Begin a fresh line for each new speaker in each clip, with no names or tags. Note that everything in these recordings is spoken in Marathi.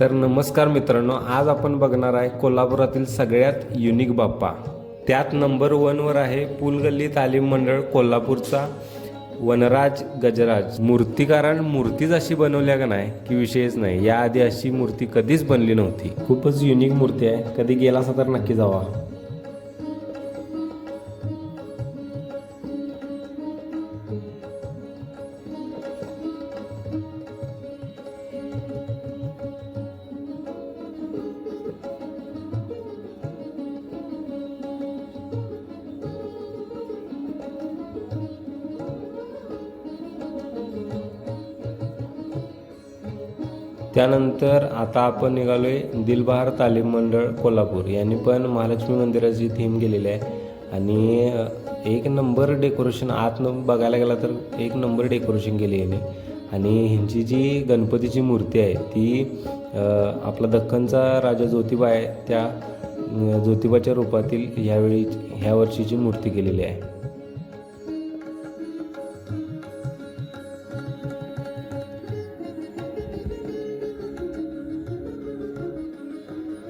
तर नमस्कार मित्रांनो आज आपण बघणार आहे कोल्हापुरातील सगळ्यात युनिक बाप्पा. त्यात नंबर वनवर आहे पुलगल्ली तालीम मंडळ कोल्हापूरचा वनराज गजराज. मूर्तिकारान मूर्तीच अशी बनवल्या का नाही की विषयच नाही. याआधी अशी मूर्ती कधीच बनली नव्हती. खूपच युनिक मूर्ती आहे. कधी गेला असा तर नक्की जावा. त्यानंतर आता आपण निघालो आहे दिलबहार तालीम मंडळ कोल्हापूर. यांनी पण महालक्ष्मी मंदिराची थीम केलेली आहे. आणि एक नंबर डेकोरेशन आतनं बघायला गेला तर एक नंबर डेकोरेशन केली यांनी. आणि ह्यांची जी गणपतीची मूर्ती आहे ती आपला दख्खनचा राजा ज्योतिबा आहे त्या ज्योतिबाच्या रूपातील ह्यावेळी ह्या वर्षीची मूर्ती केलेली आहे.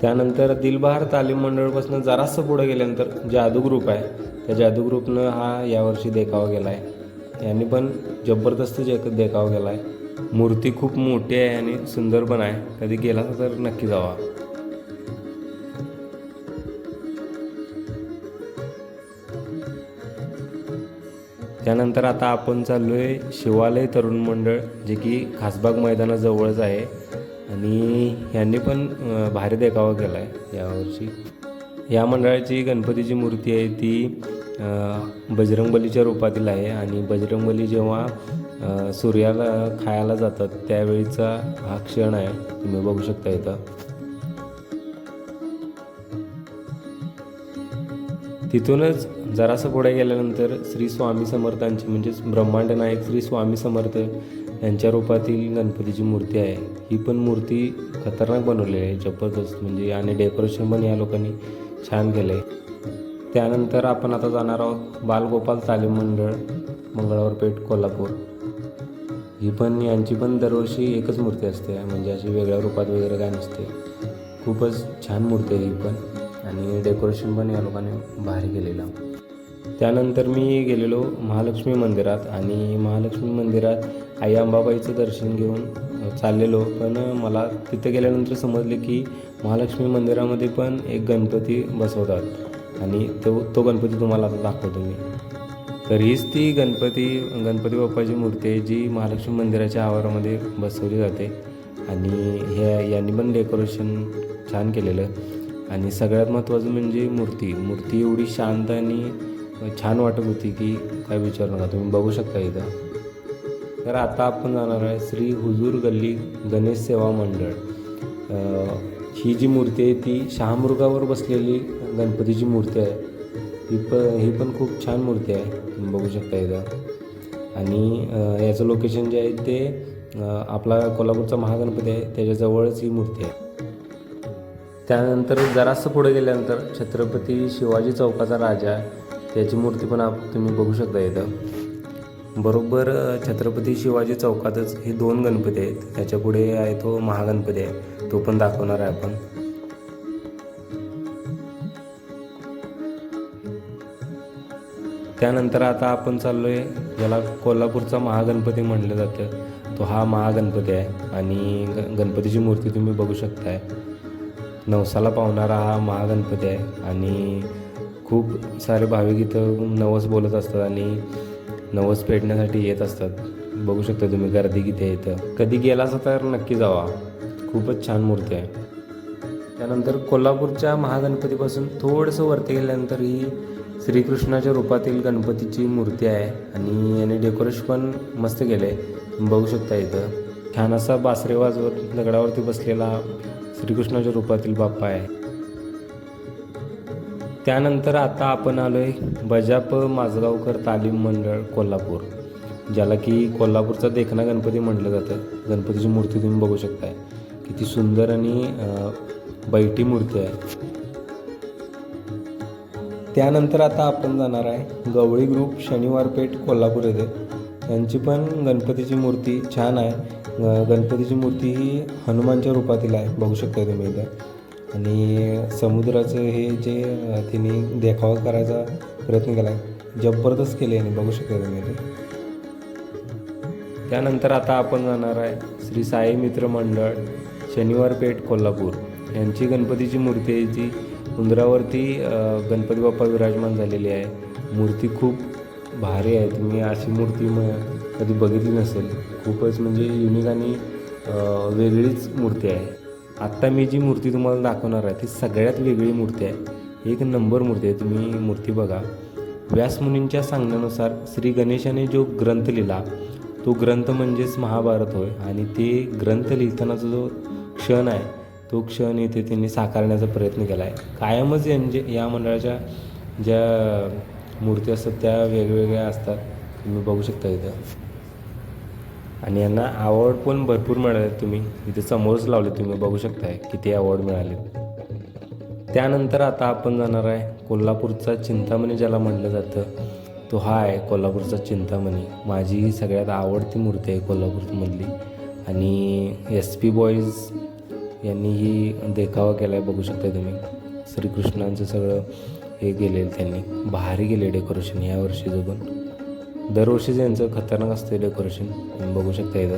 त्यानंतर दिलबहार तालीम मंडळपासून जरासं पुढं गेल्यानंतर जादू ग्रुप आहे. त्या जादू ग्रुपनं हा यावर्षी देखावा गेला आहे यांनी पण जबरदस्त जे देखावा केला आहे मूर्ती खूप मोठी आहे आणि सुंदर पण आहे. कधी गेला तर नक्की जावा. त्यानंतर आता आपण चाललो आहे शिवालय तरुण मंडळ जे की खासबाग मैदानाजवळच आहे. आणि यांनी पण भारी देखावा केला आहे यावर्षी. या मंडळाची गणपतीची मूर्ती आहे ती बजरंगबलीच्या रूपातील आहे आणि बजरंगबली जेव्हा सूर्याला खायला जातात त्यावेळीचा हा क्षण आहे. तुम्ही बघू शकता इथं. तिथूनच जरासं पुढे गेल्यानंतर श्री स्वामी समर्थांची म्हणजेच ब्रह्मांड नायक श्री स्वामी समर्थ यांच्या रूपातील गणपतीची मूर्ती आहे. ही पण मूर्ती खतरनाक बनवलेली आहे जबरदस्त. म्हणजे आणि डेकोरेशन पण या लोकांनी छान केलं आहे त्यानंतर आपण आता जाणार आहोत बालगोपाल तालीम मंडळ मंगळवार पेठ कोल्हापूर. ही पण यांची पण दरवर्षी एकच मूर्ती असते म्हणजे अशी वेगळ्या रूपात वगैरे काय नसते. खूपच छान मूर्ती आहे ही पण. आणि डेकोरेशन पण या लोकांनी भारी केलेलं. त्यानंतर मी गेलेलो महालक्ष्मी मंदिरात आणि महालक्ष्मी मंदिरात आई अंबाबाईचं दर्शन घेऊन चाललेलो. पण मला तिथे गेल्यानंतर समजले की महालक्ष्मी मंदिरामध्ये पण एक गणपती बसवतात. आणि तो तो गणपती तुम्हाला आता दाखवतो मी. तर हीच ती गणपती गणपती बाप्पाची मूर्ती आहे जी महालक्ष्मी मंदिराच्या आवारामध्ये बसवली जाते. आणि हे यांनी पण डेकोरेशन छान केलेलं. आणि सगळ्यात महत्त्वाचं म्हणजे मूर्ती. मूर्ती एवढी शांत आणि छान वाटत होती की काय विचारू नका. तुम्ही बघू शकता इथं. तर आता आपण जाणार आहे श्री हुजूर गल्ली गणेश सेवा मंडळ. ही जी मूर्ती आहे ती शहामृगावर बसलेली गणपतीची मूर्ती आहे. ही प ही पण खूप छान मूर्ती आहे तुम्ही बघू शकता इथं. आणि याचं लोकेशन जे आहे ते आपला कोल्हापूरचा महागणपती आहे त्याच्याजवळच ही मूर्ती आहे. त्यानंतर जरासं पुढे गेल्यानंतर छत्रपती शिवाजी चौकाचा राजा त्याची मूर्ती पण आप तुम्ही बघू शकता इथं. बरोबर छत्रपती शिवाजी चौकातच हे दोन गणपती आहेत. त्याच्या पुढे आहे तो महागणपती आहे. तो पण दाखवणार आहे आपण. त्यानंतर आता आपण चाललोय ज्याला कोल्हापूरचा महागणपती म्हटलं जातं. तो हा महागणपती आहे आणि ग गणपतीची मूर्ती तुम्ही बघू शकताय. नवसाला पावणारा हा महागणपती आहे आणि खूप सारे भाविक इथं नवस बोलत असतात आणि नवस पेटण्यासाठी येत असतात. बघू शकता तुम्ही गर्दी किती आहे इथं. कधी गेला तर नक्की जावा. खूपच छान मूर्ती आहे. त्यानंतर कोल्हापूरच्या महागणपतीपासून थोडंसं वरती गेल्यानंतर ही श्रीकृष्णाच्या रूपातील गणपतीची मूर्ती आहे आणि याने डेकोरेशन पण मस्त केलं आहे बघू शकता इथं. छान असा बासरेवाजवर दगडावरती बसलेला श्रीकृष्णाच्या रूपातील बाप्पा आहे. त्यानंतर आता आपण आलो आहे बजाप माझगावकर तालीम मंडळ कोल्हापूर ज्याला की कोल्हापूरचा देखणा गणपती म्हटलं जातं. गणपतीची मूर्ती तुम्ही बघू शकताय. किती सुंदर आणि बैठी मूर्ती आहे. त्यानंतर आता आपण जाणार आहे गवळी ग्रुप शनिवार पेठ कोल्हापूर येथे. यांची पण गणपतीची मूर्ती छान आहे. गणपतीची मूर्ती ही हनुमानच्या रूपातील आहे. बघू शकता तुम्ही इथं. आणि समुद्राचं हे जे तिने देखावा करायचा प्रयत्न केला जबरदस्त केले याने बघू शकता तुम्ही ते. त्यानंतर आता आपण जाणार आहे श्री साई मित्र मंडळ शनिवार पेठ कोल्हापूर. यांची गणपतीची मूर्ती आहे जी उंदरावरती गणपती बाप्पा विराजमान झालेली आहे. मूर्ती खूप भारी आहे. तुम्ही अशी मूर्ती म कधी बघितली नसेल. खूपच म्हणजे युनिक आणि वेगळीच मूर्ती आहे. आत्ता मी जी मूर्ती तुम्हाला दाखवणार आहे ती सगळ्यात वेगळी मूर्ती आहे. एक नंबर मूर्ती आहे तुम्ही मूर्ती बघा. व्यासमुनींच्या सांगण्यानुसार श्री गणेशाने जो ग्रंथ लिहिला तो ग्रंथ म्हणजेच महाभारत होय. आणि ते ग्रंथ लिहितानाचा जो क्षण आहे तो क्षण इथे त्यांनी साकारण्याचा प्रयत्न केला आहे. कायमच यांचे या मंडळाच्या ज्या मूर्ती असतात त्या वेगवेगळ्या असतात. तुम्ही बघू शकता इथं. आणि यांना अवॉर्ड पण भरपूर मिळाले तुम्ही. इथे समोरच लावले तुम्ही बघू शकताय किती अवॉर्ड मिळाले. त्यानंतर आता आपण जाणार आहे कोल्हापूरचा चिंतामणी ज्याला म्हटलं जातं. तो हा आहे कोल्हापूरचा चिंतामणी. माझी ही सगळ्यात आवडती मूर्ती आहे कोल्हापूरमधली. आणि एस पी बॉईज यांनी ही देखावा केला आहे बघू शकता तुम्ही. श्रीकृष्णांचं सगळं हे केलेलं त्यांनी. भारी केले डेकोरेशन यावर्षीचं पण दरवर्षी यांचं खतरनाक असतं डेकोरेशन तुम्ही बघू शकता इथं.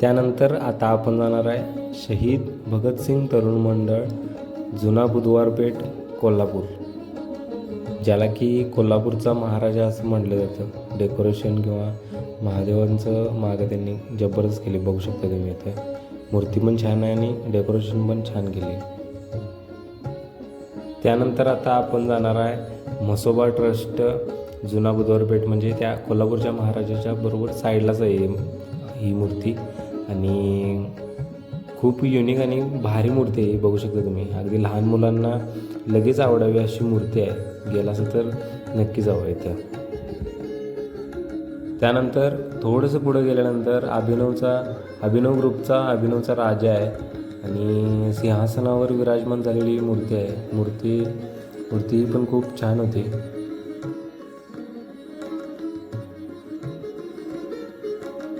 त्यानंतर आता आपण जाणार आहे शहीद भगतसिंग तरुण मंडळ जुना बुधवार पेठ कोल्हापूर. ज्याला की कोल्हापूरचा महाराजा असं म्हटलं जातं. डेकोरेशन किंवा महादेवांचं मागं त्यांनी जबरदस्त केली. बघू शकता तुम्ही इथे. मूर्ती पण छान आहे आणि डेकोरेशन पण छान केली. त्यानंतर आता आपण जाणार आहे म्हसोबा ट्रस्ट जुना बुधवार पेठ म्हणजे त्या कोल्हापूरच्या महाराजाच्या बरोबर साईडलाच आहे ही मूर्ती. आणि खूप युनिक आणि भारी मूर्ती आहे ही बघू शकता तुम्ही. अगदी लहान मुलांना लगेच आवडावी अशी मूर्ती आहे. गेला असं तर नक्की जावं इथं. त्यानंतर थोडंसं पुढं गेल्यानंतर अभिनवचा अभिनव ग्रुपचा अभिनवचा राजा आहे. आणि सिंहासनावर विराजमान झालेली मूर्ती आहे. मूर्ती मूर्ती ही पण खूप छान होती.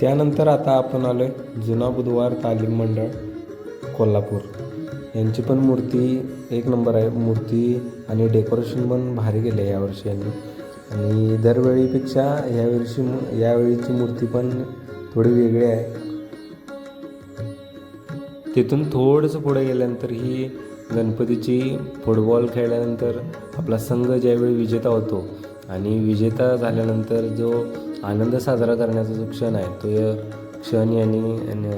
त्यानंतर आता आपण आलो आहे जुना बुधवार तालीम मंडळ कोल्हापूर. यांची पण मूर्ती एक नंबर आहे. मूर्ती आणि डेकोरेशन पण भारी केले आहे यावर्षी यांनी. आणि दरवेळीपेक्षा यावर्षी यावेळीची मूर्ती पण थोडी वेगळी आहे. तिथून थोडंसं पुढे गेल्यानंतर ही गणपतीची फुटबॉल खेळल्यानंतर आपला संघ ज्यावेळी विजेता होतो आणि विजेता झाल्यानंतर जो आनंद साजरा करण्याचा जो क्षण आहे तो या क्षण यांनी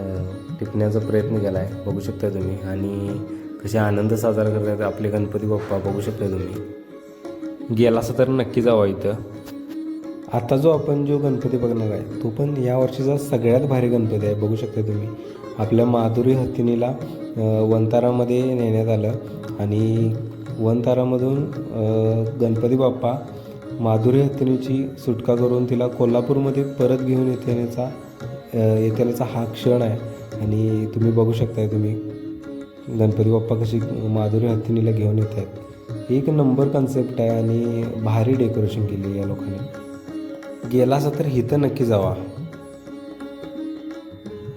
टिपण्याचा प्रयत्न केला आहे बघू शकता तुम्ही. आणि कसे आनंद साजरा करतात आपले गणपती बाप्पा बघू शकता तुम्ही. गेला असं तर नक्की जावा इथं. आता जो आपण जो गणपती बघणार आहे तो पण या वर्षीचा सगळ्यात भारी गणपती आहे. बघू शकता तुम्ही. आपल्या माधुरी हत्तीनीला वनतारामध्ये नेण्यात आलं. आणि वनतारामधून गणपती बाप्पा माधुरी हत्तीनीची सुटका करून तिला कोल्हापूरमध्ये परत घेऊन येण्याचा अ, हा क्षण आहे. आणि तुम्ही बघू शकताय तुम्ही गणपती बाप्पा कशी माधुरी हत्तीनीला घेऊन येत आहेत. एक नंबर कन्सेप्ट आहे आणि भारी डेकोरेशन केली या लोकांनी. गेला असं तर इथं नक्की जावा.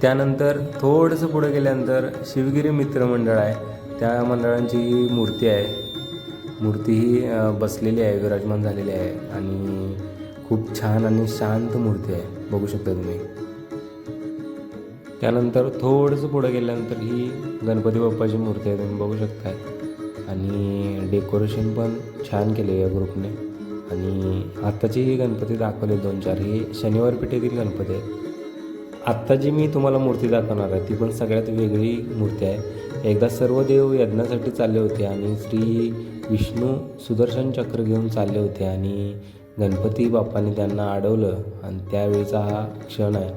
त्यानंतर थोडंसं पुढे गेल्यानंतर शिवगिरी मित्र मंडळ आहे. त्या मंडळांची ही मूर्ती आहे. मूर्ती ही बसलेली आहे विराजमान झालेली आहे आणि खूप छान आणि शांत मूर्ती आहे. बघू शकता तुम्ही. त्यानंतर थोडंसं पुढं गेल्यानंतर ही गणपती बाप्पाची मूर्ती आहे तुम्ही बघू शकताय. आणि डेकोरेशन पण छान केले या ग्रुपने. आणि आत्ताची ही गणपती दाखवले दोन चार. ही शनिवार पेठेतील गणपती आहे. आत्ता जी मी तुम्हाला मूर्ती दाखवणार आहे ती पण सगळ्यात वेगळी मूर्ती आहे. एकदा सर्व देव यज्ञासाठी चालले होते आणि श्री विष्णू सुदर्शन चक्र घेऊन चालले होते आणि गणपती बाप्पाने त्यांना अडवलं आणि त्यावेळीचा हा क्षण आहे.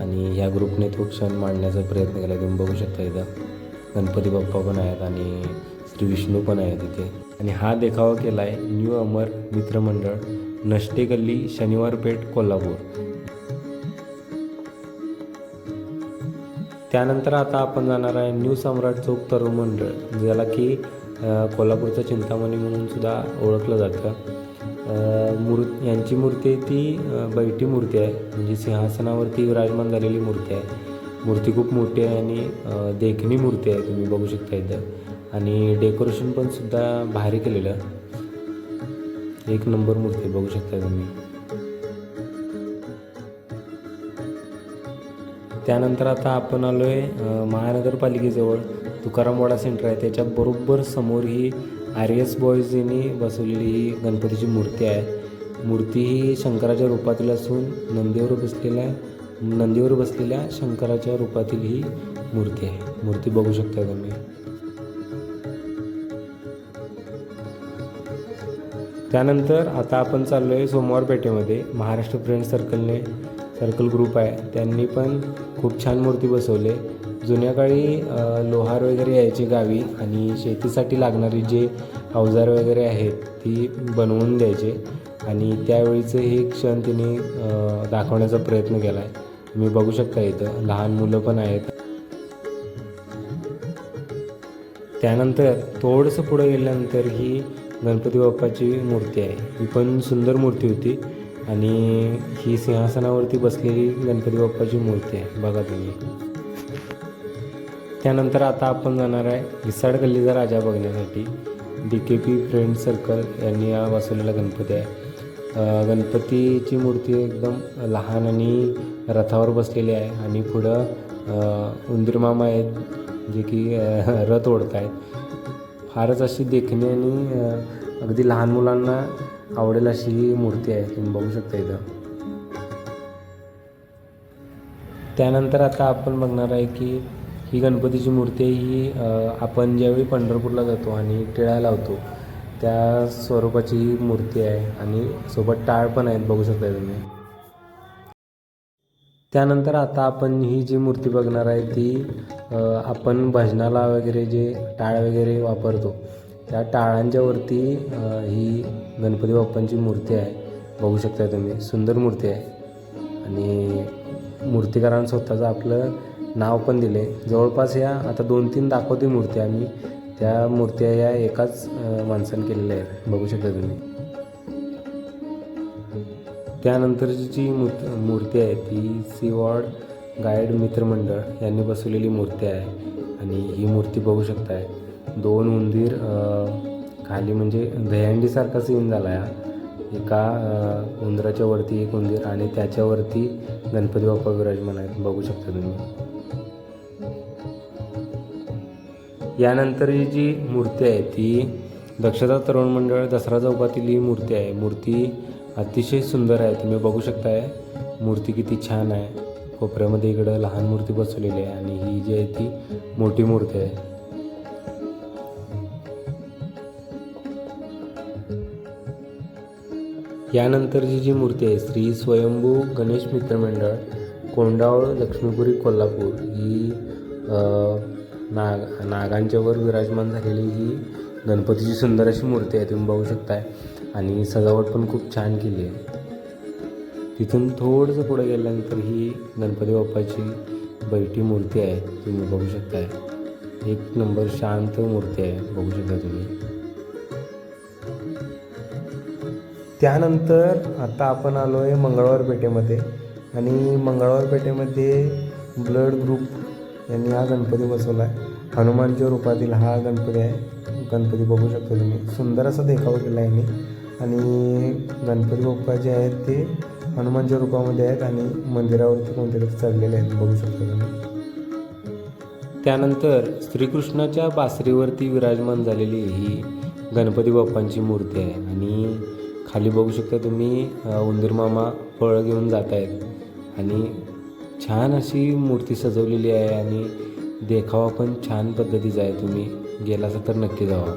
आणि ह्या ग्रुपने तो क्षण मांडण्याचा प्रयत्न केला तुम्ही बघू शकता इथं. गणपती बाप्पा पण आहेत आणि श्री विष्णू पण आहेत इथे. आणि हा देखावा केला आहे न्यू अमर मित्रमंडळ नष्टे गल्ली शनिवार पेठ कोल्हापूर. त्यानंतर आता आपण जाणार आहे न्यू सम्राट चौक तरुण मंडळ ज्याला की कोल्हापूरचं चिंतामणी म्हणून सुद्धा ओळखलं जातं. मूर् यांची मूर्ती ती बैठी मूर्ती आहे. म्हणजे सिंहासनावरती विराजमान झालेली मूर्ती आहे. मूर्ती खूप मोठी आहे आणि देखणी मूर्ती आहे तुम्ही बघू शकता इथं. आणि डेकोरेशन पण सुद्धा भारी केलेलं. एक नंबर मूर्ती बघू शकता तुम्ही. त्यानंतर आता आपण आलो आहे महानगरपालिकेजवळ. तुकारामवाडा सेंटर आहे. त्याच्या बरोबर समोर ही आर एस बॉईज यांनी बसवलेली ही गणपतीची मूर्ती आहे. मूर्ती ही शंकराच्या रूपातील असून नंदीवर बसलेल्या नंदीवर बसलेल्या शंकराच्या रूपातील ही मूर्ती आहे. मूर्ती बघू शकता तुम्ही. त्यानंतर आता आपण चाललो आहे सोमवार पेठेमध्ये महाराष्ट्र फ्रेंड सर्कलने. सर्कल ग्रुप आहे. त्यांनी पण खूप छान मूर्ती बसवले. जुन्या काळी लोहार वगैरे यायचे गावी आणि शेतीसाठी लागणारी जे अवजार वगैरे आहेत ती बनवून द्यायचे. आणि त्यावेळीचे हे क्षण तिने दाखवण्याचा प्रयत्न केला आहे तुम्ही बघू शकता इथं लहान मुलं पण आहेत. त्यानंतर थोडंसं पुढं गेल्यानंतर ही गणपती बाप्पाची मूर्ती आहे. ही पण सुंदर मूर्ती होती. आणि ही सिंहासनावरती बसलेली गणपती बाप्पाची मूर्ती आहे. बघा तुम्ही. त्यानंतर आता आपण जाणार आहे विसाड गल्लीचा राजा बघण्यासाठी. D K P friend circle यांनी हा बसवलेला गणपती आहे. गणपतीची मूर्ती एकदम लहान आणि रथावर बसलेली आहे आणि पुढं उंदीरमामा आहेत जे की रथ ओढत आहेत फारच अशी देखणी आणि अगदी लहान मुलांना आवडेल अशी ही मूर्ती आहे तुम्ही बघू शकता इथं. त्यानंतर आता आपण बघणार आहे की ही गणपतीची मूर्ती आहे ही आपण ज्यावेळी पंढरपूरला जातो आणि टिळा लावतो त्या स्वरूपाची ही मूर्ती आहे आणि सोबत टाळ पण आहेत बघू शकता तुम्ही. त्यानंतर आता आपण ही जी मूर्ती बघणार आहे ती आपण भजनाला वगैरे जे टाळ वगैरे वापरतो त्या टाळांच्या वरती ही गणपती बाप्पांची मूर्ती आहे. बघू शकता तुम्ही. सुंदर मूर्ती आहे. आणि मूर्तिकारांनी स्वतःचं आपलं नाव पण दिले जवळपास या आता दोन तीन दाखवते मूर्ती आम्ही. त्या मूर्त्या या एकाच माणसानं केलेल्या आहेत. बघू शकता तुम्ही. त्यानंतरची जी मूर् मूर्ती आहे ती सीवॉर्ड गाईड मित्रमंडळ यांनी बसवलेली मूर्ती आहे. आणि ही मूर्ती बघू शकताय. दोन उंदीर खाली म्हणजे दहीहंडीसारखा सीन झाला आहे एका उंदराच्या वरती एक उंदीर आणि त्याच्यावरती गणपती बाप्पा विराजमान आहेत. बघू शकता तुम्ही. यानंतर ही जी मूर्ती आहे ती दक्षता तरुण मंडळ दसरा चौकातील ही मूर्ती आहे. मूर्ती अतिशय सुंदर आहे. तुम्ही बघू शकताय. मूर्ती किती छान आहे. कोपऱ्यामध्ये इकडं लहान मूर्ती बसवलेली आहे आणि ही जी आहे ती मोठी मूर्ती आहे. यानंतरची जी मूर्ती आहे श्री स्वयंभू गणेश मित्र मंडळ कोंडावळ लक्ष्मीपुरी कोल्हापूर ही नाग नागांच्यावर विराजमान झालेली ही गणपतीची सुंदर अशी मूर्ती आहे तुम्ही बघू शकताय. आणि सजावट पण खूप छान केली आहे. तिथून थोडंसं पुढे गेल्यानंतर ही गणपती बाप्पाची बैठी मूर्ती आहे तुम्ही बघू शकताय. एक नंबर शांत मूर्ती आहे बघू शकता तुम्ही. त्यानंतर आता आपण आलो आहे मंगळवार पेठेमध्ये आणि मंगळवार पेठेमध्ये ब्लड ग्रुप यांनी हा गणपती बसवला आहे हनुमानच्या रूपातील हा गणपती आहे. गणपती बघू शकता तुम्ही. सुंदर असा देखावा केला आहे यांनी. आणि गणपती बाप्पा जे आहेत ते हनुमानच्या रूपामध्ये आहेत आणि मंदिरावरती कोणते तरी चढलेले आहेत बघू शकता तुम्ही. त्यानंतर श्रीकृष्णाच्या बासरीवरती विराजमान झालेली ही गणपती बाप्पांची मूर्ती आहे. आणि खाली बघू शकता तुम्ही उंदीरमामा फळं घेऊन जात आहेत आणि छान अशी मूर्ती सजवलेली आहे आणि देखावा पण छान पद्धतीचा आहे. तुम्ही गेलासा तर नक्की जावा.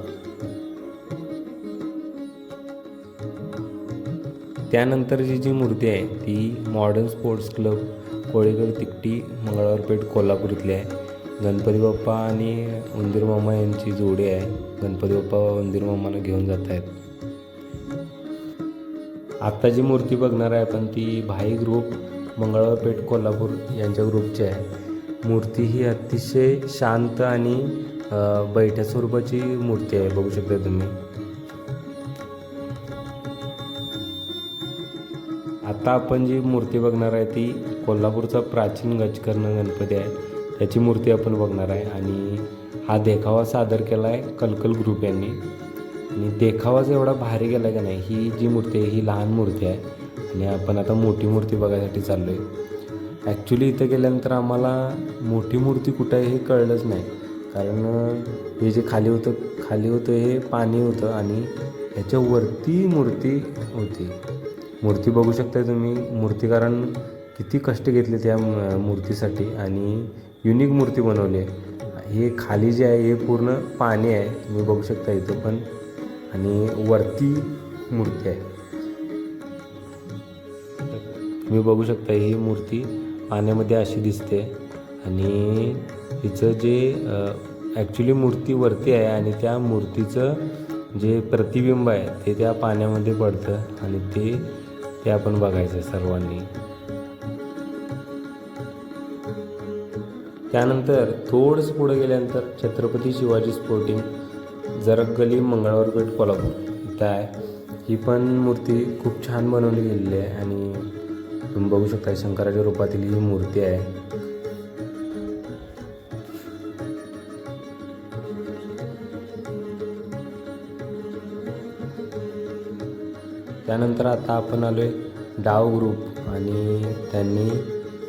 त्यानंतरची जी मूर्ती आहे ती modern sports club Kolekar Tikti Mangalwarpeth Kolhapur इथली आहे. गणपती बाप्पा आणि उंदीर मामा यांची जोडी आहे. गणपती बाप्पा उंदीरमामाला घेऊन जात आहेत आत्ता जी मूर्ती बघणार आहे आपण ती भाई ग्रुप मंगळवारपेठ कोल्हापूर यांच्या ग्रुपची आहे. मूर्ती ही अतिशय शांत आणि बैठ्या स्वरूपाची मूर्ती आहे बघू शकता तुम्ही. आत्ता आपण जी मूर्ती बघणार आहे ती कोल्हापूरचा प्राचीन गजकर्ण गणपती आहे. त्याची मूर्ती आपण बघणार आहे आणि हा देखावा सादर केला आहे कलकल ग्रुप यांनी. आणि देखावाच एवढा भारी गेला की नाही? ही जी मूर्ती आहे ही लहान मूर्ती आहे. आणि आपण आता मोठी मूर्ती बघायसाठी चाललो आहे ॲक्च्युली इथं गेल्यानंतर आम्हाला मोठी मूर्ती कुठं आहे हे कळलंच नाही. कारण हे जे खाली होतं खाली होतं हे पाणी होतं आणि ह्याच्यावरती मूर्ती होती. मूर्ती बघू शकता तुम्ही. मूर्तीकारण किती कष्ट घेतले त्या म- मूर्तीसाठी आणि युनिक मूर्ती बनवली आहे. हे खाली जे आहे हे पूर्ण पाणी आहे. तुम्ही बघू शकता इथं. पण आणि वरती मूर्ती आहे. तुम्ही बघू शकता ही मूर्ती पाण्यामध्ये अशी दिसते. आणि हिचं जे ॲक्च्युली मूर्ती वरती आहे आणि त्या मूर्तीचं जे प्रतिबिंब आहे ते त्या पाण्यामध्ये पडतं आणि ते ते आपण बघायचं सर्वांनी. त्यानंतर थोडंसं पुढे गेल्यानंतर छत्रपती शिवाजी स्पोर्टिंग जरा गली मंगळवार पेठ कोल्हापूर इथं आहे. ही पण मूर्ती खूप छान बनवली गेलेली आहे आणि तुम्ही बघू शकता शंकराच्या रूपातील ही मूर्ती आहे. त्यानंतर आता आपण आलो आहे डाव ग्रुप आणि त्यांनी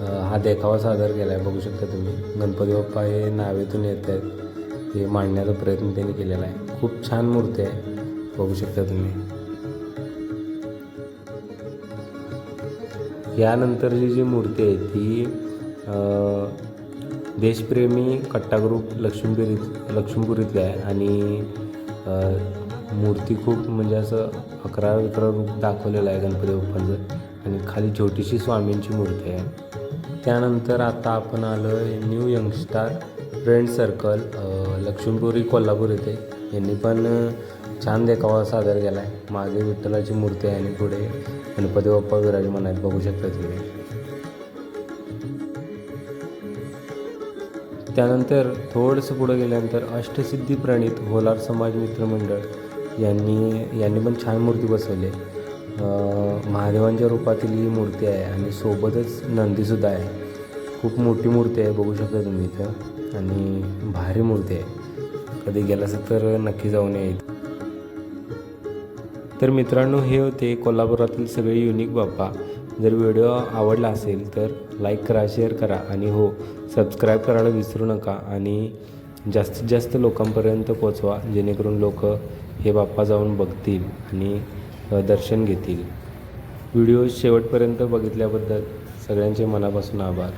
हा देखावा सादर केला आहे बघू शकता तुम्ही गणपती बाप्पा हे नावेतून येत आहेत. हे मांडण्याचा प्रयत्न त्यांनी केलेला आहे. खूप छान मूर्ती आहे. बघू शकता तुम्ही. यानंतरची जी मूर्ती आहे ती देशप्रेमी कट्टा ग्रुप लक्ष्मीपुरीत लक्ष्मीपुरीतली आहे आणि मूर्ती खूप म्हणजे असं अकरा अकरा रूप दाखवलेलं आहे गणपती बाप्पांचं आणि खाली छोटीशी स्वामींची मूर्ती आहे. त्यानंतर आता आपण आलो आहे new youngstar friend circle Laxmipuri Kolhapur येथे. यांनी पण छान देखावा सादर केला आहे मागे विठ्ठलाची मूर्ती आहे आणि पुढे गणपती बाप्पा विराजमान आहेत. बघू शकता तुम्ही. त्यानंतर थोडंसं पुढं गेल्यानंतर अष्टसिद्धी प्रणित होलार समाज मित्र मंडळ यांनी यांनी पण छान मूर्ती बसवली आहे. महादेवांच्या रूपातील ही मूर्ती आहे आणि सोबतच नंदीसुद्धा आहे. खूप मोठी मूर्ती आहे बघू शकता तुम्ही इथं. आणि भारी मूर्ती आहे. कधी गेला असेल तर नक्की जाऊन येईल तर मित्रांनो हे होते कोल्हापुरातील सगळे युनिक बाप्पा. जर व्हिडिओ आवडला असेल तर लाईक करा शेअर करा आणि हो सबस्क्राईब करायला विसरू नका आणि जास्तीत जास्त लोकांपर्यंत पोचवा जेणेकरून लोक हे बाप्पा जाऊन बघतील आणि दर्शन घेतील. व्हिडिओ शेवटपर्यंत बघितल्याबद्दल सगळ्यांचे मनापासून आभार.